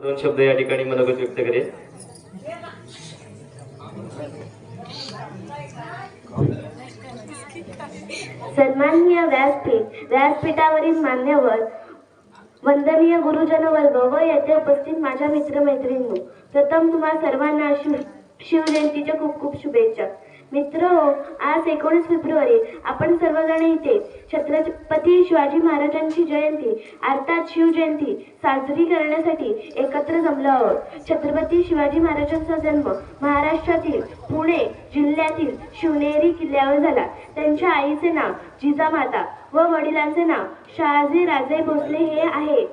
दोन शब्द या ठिकाणी मनोगत व्यक्त करेल सन्माननीय व्यासपीठ व्यासपीठावरील मान्यवर वंदनीय गुरुजन वर्ग व येथे उपस्थित माझ्या मित्रमैत्रिणींनो प्रथम तुम्हा सर्वांना शिव शिवजयंतीच्या खूप खूप शुभेच्छा. मित्र आज एकोणीस फेब्रुवारी. आपण सर्वजण इथे छत्रपती शिवाजी महाराजांची जयंती अर्थात शिवजयंती साजरी करण्यासाठी एकत्र जमलो आहोत. छत्रपती शिवाजी महाराजांचा जन्म महाराष्ट्रातील पुणे जिल्ह्यातील शिवनेरी किल्ल्यावर झाला. त्यांच्या आईचे नाव जिजामाता व वडिलांचे नाव शहाजी राजे भोसले हे आहे.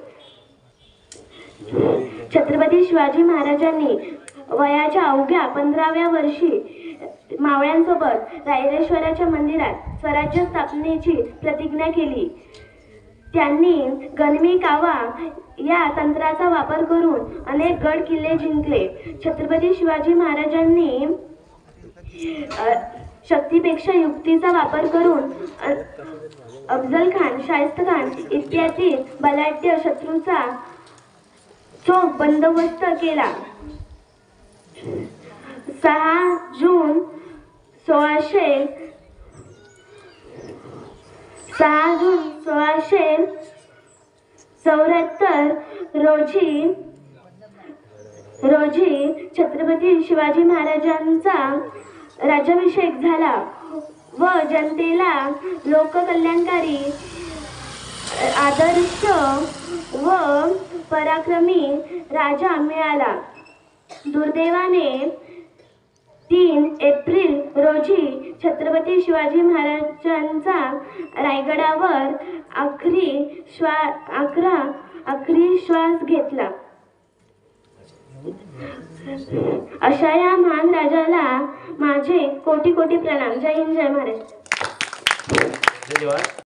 छत्रपती शिवाजी महाराजांनी वयाच्या अवघ्या पंधराव्या वर्षी मावळ्यांसोबत रायरेश्वराच्या मंदिरात स्वराज्य स्थापनेची प्रतिज्ञा केली. त्यांनी गणमी कावा या तंत्राचा वापर करून अनेक गड किल्ले जिंकले. छत्रपती शिवाजी महाराजांनी शक्तीपेक्षा युक्तीचा वापर करून अफजल खान शाहिस्त खान इत्यादी बलाढ्य शत्रूचा चोख बंदोबस्त केला सहा जून सोळाशे सहा जून सोळाशे चौऱ्याहत्तर रोजी रोजी छत्रपती शिवाजी महाराजांचा राज्याभिषेक झाला व जनतेला लोककल्याणकारी आदर्श व पराक्रमी राजा मिळाला. दुर्दैवाने तीन एप्रिल रोजी छत्रपती शिवाजी महाराजांचा रायगडावर आखरी श्वा आखरा आखरी श्वास घेतला. अशा या महान राजाला माझे कोटी कोटी प्रणाम. जय हिंद जय महाराष्ट्र. धन्यवाद.